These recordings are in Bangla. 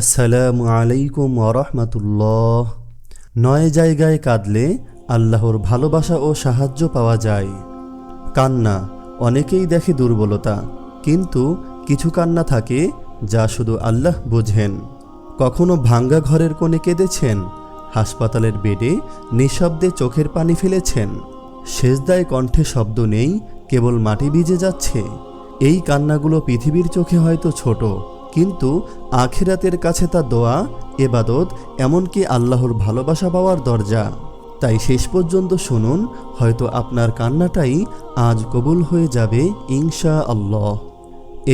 আসসালামু আলাইকুম ওরহমতুল্লাহ নয় জায়গায় কাঁদলে আল্লাহর ভালোবাসা ও সাহায্য পাওয়া যায়। কান্না, অনেকেই দেখে দুর্বলতা, কিন্তু কিছু কান্না থাকে যা শুধু আল্লাহ বোঝেন। কখনো ভাঙ্গা ঘরের কোণে কেঁদেছেন, হাসপাতালের বেডে নিঃশব্দে চোখের পানি ফেলেছেন, সেজদায় কণ্ঠে শব্দ নেই, কেবল মাটি ভিজে যাচ্ছে। এই কান্নাগুলো পৃথিবীর চোখে হয়তো ছোট কিন্তু আখিরাতের কাছে তা দোয়া এবাদত এমনকি আল্লাহর ভালোবাসা পাওয়ার দরজা। তাই শেষ পর্যন্ত শুনুন, হয়তো আপনার কান্নাটাই আজ কবুল হয়ে যাবে ইনশা আল্লাহ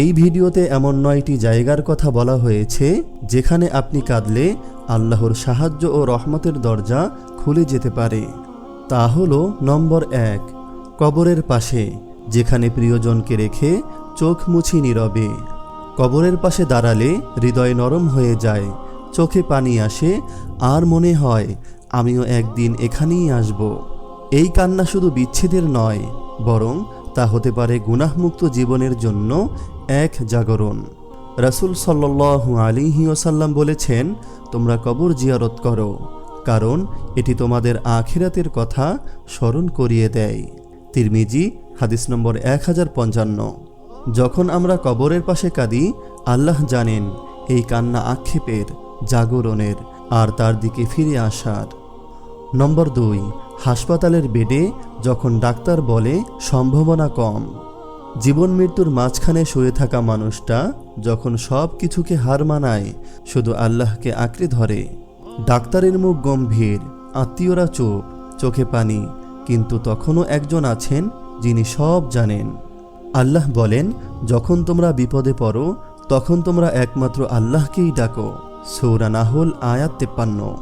এই ভিডিওতে এমন নয়টি জায়গার কথা বলা হয়েছে, যেখানে আপনি কাঁদলে আল্লাহর সাহায্য ও রহমতের দরজা খুলে যেতে পারে। তা হলো নম্বর এক, কবরের পাশে, যেখানে প্রিয়জনকে রেখে চোখ মুছি নীরবে। কবরের পাশে দাঁড়ালে হৃদয় নরম হয়ে যায়, চোখে পানি আসে, আর মনে হয়, আমিও একদিন এখানেই আসব। এই কান্না শুধু বিচ্ছেদের নয়, বরং তা হতে পারে গুনাহমুক্ত জীবনের জন্য এক জাগরণ। রাসূল সাল্লাল্লাহু আলিহি ওসাল্লাম বলেছেন, তোমরা কবর জিয়ারত করো, কারণ এটি তোমাদের আখিরাতের কথা স্মরণ করিয়ে দেয়। তিরমিজি, হাদিস নম্বর এক হাজার পঞ্চান্ন। যখন আমরা কবরের পাশে কাঁদি, আল্লাহ জানেন, এই কান্না আক্ষেপের, জাগরণের, আর তার দিকে ফিরে আসার। নম্বর দুই, হাসপাতালের বেডে যখন ডাক্তার বলে, সম্ভাবনা কম। জীবন মৃত্যুর মাঝখানে শুয়ে থাকা মানুষটা যখন সব কিছুকে হার মানায়, শুধু আল্লাহকে আঁকড়ে ধরে। ডাক্তারের মুখ গম্ভীর, আত্মীয়রা চোখ চোখে পানি, কিন্তু তখনও একজন আছেন যিনি সব জানেন। আল্লাহ বলেন, যখন তোমরা বিপদে পড়ো, তখন তোমরা একমাত্র আল্লাহকেই ডাকো। সৌরা নাহল, আয়াত তেপ্পান্ন।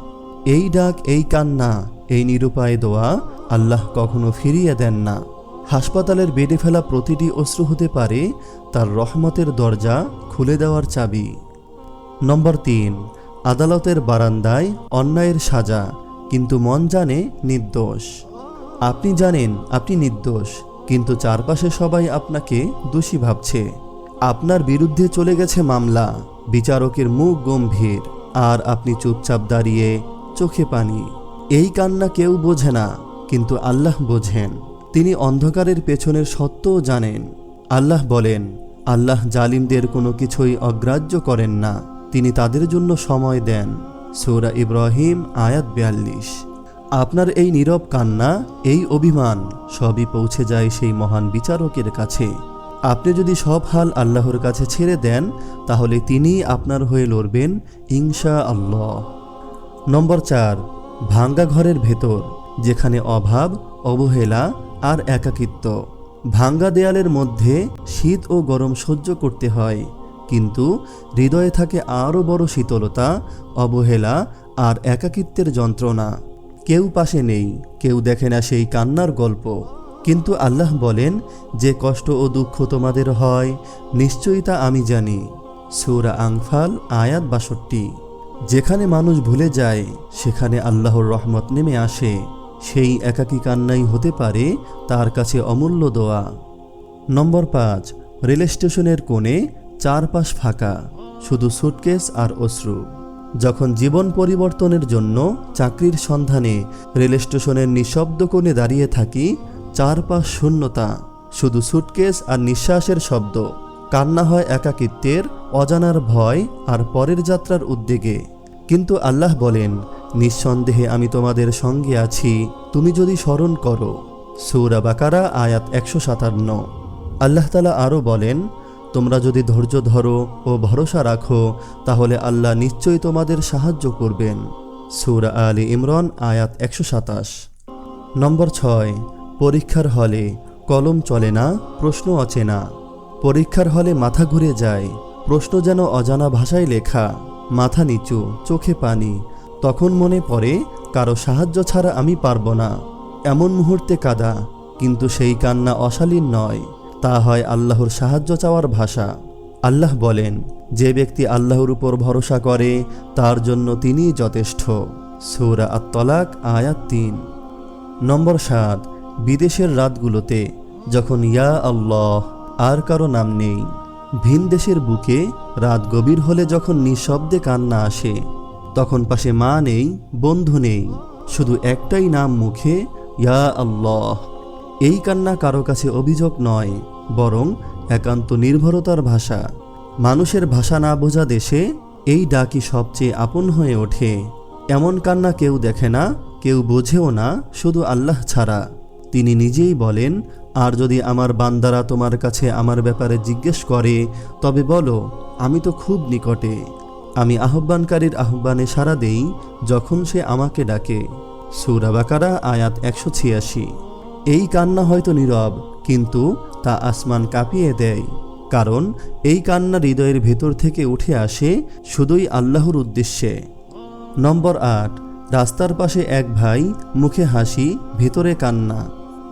এই ডাক, এই কান্না, এই নিরুপায় দোয়া আল্লাহ কখনো ফিরিয়ে দেন না। হাসপাতালের বেডে ফেলা প্রতিটি অশ্রু হতে পারে, তার রহমতের দরজা খুলে দেওয়ার চাবি। নম্বর তিন, আদালতের বারান্দায় অন্যায়ের সাজা, কিন্তু মন জানে নির্দোষ। আপনি জানেন, আপনি নির্দোষ। কিন্তু চারপাশে সবাই আপনাকে দোষী ভাবছে। আপনার বিরুদ্ধে চলে গেছে মামলা। বিচারকের মুখ গম্ভীর। আর আপনি চুপচাপ দাঁড়িয়ে চোখে পানি। এই কান্না কেউ বোঝে না, কিন্তু আল্লাহ বোঝেন। তিনি অন্ধকারের পেছনের সত্যও জানেন। আল্লাহ বলেন, আল্লাহ জালিমদের কোনো কিছুই অগ্রাহ্য করেন না। তিনি তাদের জন্য সময় দেন। সৌরা ইব্রাহিম, আয়াত বিয়াল্লিশ। আপনার এই নীরব কান্না, এই অভিমান সবই পৌঁছে যায় সেই মহান বিচারকের কাছে। আপনি যদি সব হাল আল্লাহর কাছে ছেড়ে দেন, তাহলে তিনি আপনার হয়ে লড়বেন ইনশা আল্লাহ নম্বর চার, ভাঙ্গা ঘরের ভেতর, যেখানে অভাব, অবহেলা আর একাকিত্ব। ভাঙ্গা দেয়ালের মধ্যে শীত ও গরম সহ্য করতে হয়, কিন্তু হৃদয়ে থাকে আরও বড় শীতলতা, অবহেলা আর একাকিত্বের যন্ত্রণা। কেউ পাশে নেই, কেউ দেখে না সেই কান্নার গল্প। কিন্তু আল্লাহ বলেন, যে কষ্ট ও দুঃখ তোমাদের হয়, নিশ্চয়ই তা আমি জানি। সৌরা আংফাল আয়াত বাষট্টি। যেখানে মানুষ ভুলে যায়, সেখানে আল্লাহর রহমত নেমে আসে। সেই একাকী কান্নাই হতে পারে তার কাছে অমূল্য দোয়া। নম্বর পাঁচ রেল স্টেশনের কোণে চারপাশ ফাঁকা, শুধু সুটকেস আর অশ্রু। যখন জীবন পরিবর্তনের জন্য চাকরির সন্ধানে রেল স্টেশনের নিঃশব্দ কোণে দাঁড়িয়ে থাকি, চারপাশ শূন্যতা, শুধু সুটকেস আর নিঃশ্বাসের শব্দ, কান্না হয় একাকিত্বের, অজানার ভয় আর পরের যাত্রার উদ্বেগে। কিন্তু আল্লাহ বলেন, নিঃসন্দেহে আমি তোমাদের সঙ্গে আছি, তুমি যদি স্মরণ করো। সৌরা বাকারা আয়াত একশো সাতান্ন। আল্লাহ তালা আরও বলেন তোমরা যদি ধৈর্য ধরো ও ভরসা রাখো, তাহলে আল্লাহ নিশ্চয়ই তোমাদের সাহায্য করবেন। সৌরা আলী ইমরান, আয়াত একশো সাতাশ। নম্বর ছয়, পরীক্ষার হলে কলম চলে না, প্রশ্ন অচেনা পরীক্ষার হলে মাথা ঘুরে যায়, প্রশ্ন যেন অজানা ভাষায় লেখা, মাথা নিচু, চোখে পানি। তখন মনে পড়ে, কারও সাহায্য ছাড়া আমি পারব না। এমন মুহূর্তে কাদা, কিন্তু সেই কান্না অশালীন নয়। তা হয় আল্লাহর সাহায্য চাওয়ার ভাষা। আল্লাহ বলেন, যে ব্যক্তি আল্লাহর উপর ভরসা করে, তার জন্য তিনিই যথেষ্ট। সৌরা আত্তলাক, আয়াত তিন। নম্বর সাত, বিদেশের রাতগুলোতে যখন ইয়া আল্লাহ, আর কারও নাম নেই, ভিন দেশের বুকে রাত গভীর হলে যখন নিঃশব্দে কান্না আসে, তখন পাশে মা নেই, বন্ধু নেই, শুধু একটাই নাম মুখে ইয়া আল্লাহ। এই কান্না কারও কাছে অভিযোগ নয়, বরং একান্ত নির্ভরতার ভাষা। মানুষের ভাষা না বোঝা দেশে এই ডাকি সবচেয়ে আপন হয়ে ওঠে। এমন কান্না কেউ দেখে না, কেউ বোঝেও না, শুধু আল্লাহ ছাড়া। তিনি নিজেই বলেন, আর যদি আমার বান্দারা তোমার কাছে আমার ব্যাপারে জিজ্ঞেস করে, তবে বলো, আমি তো খুব নিকটে। আমি আহ্বানকারীর আহ্বানে সাড়া দেই, যখন সে আমাকে ডাকে। সূরা বাকারা, আয়াত একশো ছিয়াশি। এই কান্না হয়তো নীরব, কিন্তু তা আসমান কাঁপিয়ে দেয়। কারণ এই কান্না হৃদয়ের ভেতর থেকে উঠে আসে শুধুই আল্লাহর উদ্দেশ্যে। নম্বর আট, রাস্তার পাশে এক ভাই মুখে হাসি, ভেতরে কান্না।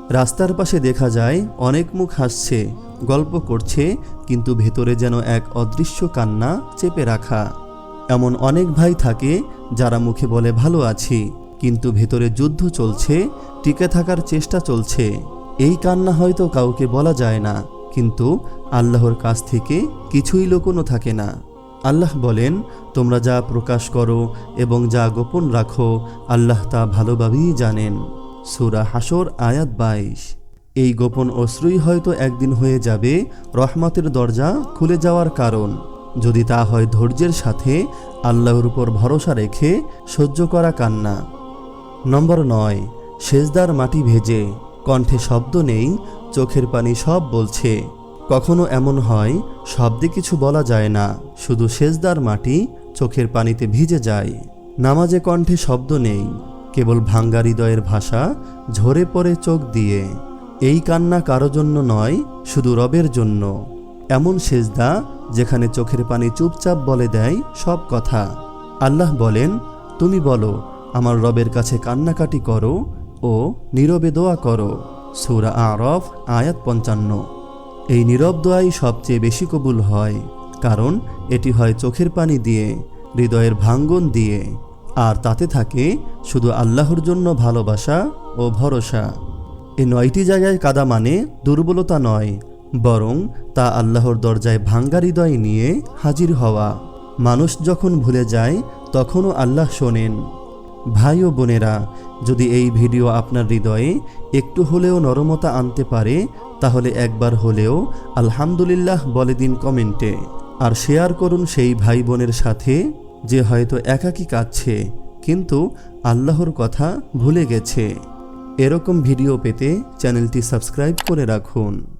রাস্তার পাশে দেখা যায় অনেক মুখ হাসছে, গল্প করছে, কিন্তু ভেতরে যেন এক অদৃশ্য কান্না চেপে রাখা। এমন অনেক ভাই থাকে যারা মুখে বলে, ভালো আছি। কিন্তু ভেতরে যুদ্ধ চলছে, টিকে থাকার চেষ্টা চলছে। এই কান্না হয়তো কাউকে বলা যায় না, কিন্তু আল্লাহর কাছ থেকে কিছুই লুকোনো থাকে না। আল্লাহ বলেন, তোমরা যা প্রকাশ করো এবং যা গোপন রাখো, আল্লাহ তা ভালোভাবেই জানেন। সুরা হাসর আয়াত বাইশ। এই গোপন অশ্রুই হয়তো একদিন হয়ে যাবে রহমতের দরজা খুলে যাওয়ার কারণ। যদি তা হয় ধৈর্যের সাথে, আল্লাহর উপর ভরসা রেখে সহ্য করা কান্না। নম্বর নয়, সেজদার মাটি ভেজে, কণ্ঠে শব্দ নেই, চোখের পানি সব বলছে। কখনো এমন হয়, শব্দে কিছু বলা যায় না, শুধু সেজদার মাটি চোখের পানিতে ভিজে যায়। নামাজে কণ্ঠে শব্দ নেই, কেবল ভাঙ্গা হৃদয়ের ভাষা ঝরে পড়ে চোখ দিয়ে। এই কান্না কারও জন্য নয়, শুধু রবের জন্য। এমন সেজদা যেখানে চোখের পানি চুপচাপ বলে দেয় সব কথা। আল্লাহ বলেন, তুমি বলো আমার রবের কাছে কান্নাকাটি করো ও নীরবে দোয়া করো। সূরা আরফ, আয়াত পঞ্চান্ন। এই নীরব দোয়াই সবচেয়ে বেশি কবুল হয়, কারণ এটি হয় চোখের পানি দিয়ে, হৃদয়ের ভাঙ্গন দিয়ে। আর তাতে থাকে শুধু আল্লাহর জন্য ভালোবাসা ও ভরসা। এ নয়টি জায়গায় কাদা মানে দুর্বলতা নয়, বরং তা আল্লাহর দরজায় ভাঙ্গা হৃদয় নিয়ে হাজির হওয়া। মানুষ যখন ভুলে যায়, তখনও আল্লাহ শোনেন। ভাই ও বোনেরা, যদি এই ভিডিও আপনার হৃদয়ে একটু হলেও নরমতা আনতে পারে, তাহলে একবার হলেও আলহামদুলিল্লাহ বলে দিন কমেন্টে। আর শেয়ার করুন সেই ভাই বোনের সাথে, যে হয়তো একাকী কাঁদছে, কিন্তু আল্লাহর কথা ভুলে গেছে। এরকম ভিডিও পেতে চ্যানেলটি সাবস্ক্রাইব করে রাখুন।